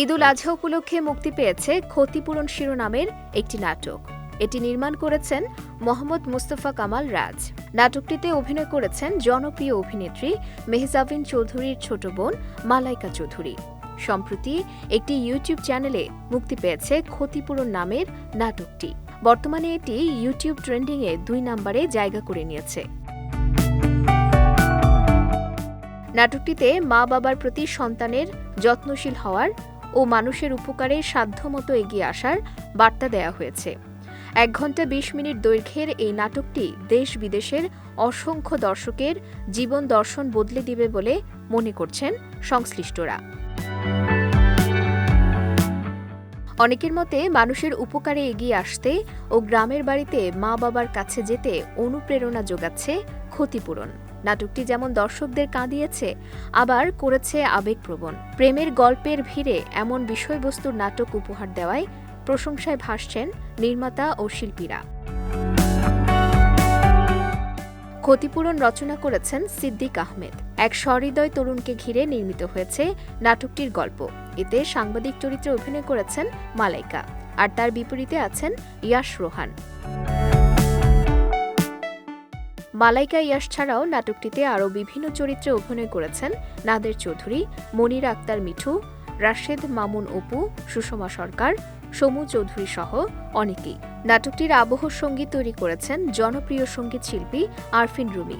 ঈদুল আজহা উপলক্ষে মুক্তি পেয়েছে ক্ষতিপূরণ শিরোনামের একটি নাটক। এটি নির্মাণ করেছেন মোহাম্মদ মুস্তফা কামাল রাজ। নাটকটিতে অভিনয় করেছেন জনপ্রিয় অভিনেত্রী মেহজাবিন চৌধুরীর ছোট বোন মালাইকা চৌধুরী। সম্প্রতি একটি ইউটিউব চ্যানেলে মুক্তি পেয়েছে ক্ষতিপূরণ নামের নাটকটি। বর্তমানে এটি ইউটিউব ট্রেন্ডিংয়ে দুই নম্বরে জায়গা করে নিয়েছে। নাটকটিতে মা বাবার প্রতি সন্তানের যত্নশীল হওয়ার ও মানুষের উপকারে সাধ্যমতো এগিয়ে আসার বার্তা দেয়া হয়েছে। এক ঘণ্টা বিশ মিনিট দৈর্ঘ্যের এই নাটকটি দেশ বিদেশের অসংখ্য দর্শকের জীবন দর্শন বদলে দিবে বলে মনে করছেন সংশ্লিষ্টরা। অনেকের মতে মানুষের উপকারে এগিয়ে আসতে ও গ্রামের বাড়িতে মা বাবার কাছে যেতে অনুপ্রেরণা যোগাচ্ছে ক্ষতিপূরণ। নাটকটি যেমন দর্শকদের কাঁদিয়েছে, আবার করেছে আবেগপ্রবণ। প্রেমের গল্পের ভিড়ে এমন বিষয়বস্তুর নাটক উপহার দেওয়ায় প্রশংসায় ভাসছেন নির্মাতা ও শিল্পীরা। ক্ষতিপূরণ রচনা করেছেন সিদ্দিক আহমেদ। এক সহৃদয় তরুণকে ঘিরে নির্মিত হয়েছে নাটকটির গল্প। এতে সাংবাদিক চরিত্রে অভিনয় করেছেন মালাইকা। আর তার বিপরীতে আছেন ইয়াশ রোহান। মালাইকা ইয়াস ছাড়াও নাটকটিতে আরও বিভিন্ন চরিত্রে অভিনয় করেছেন নাদের চৌধুরী, মনির আক্তার মিঠু, রাশেদ মামুন অপু, সুষমা সরকার, সমু চৌধুরী সহ অনেকেই। নাটকটির আবহ সংগীত তৈরি করেছেন জনপ্রিয় সংগীত শিল্পী আরফিন রুমি।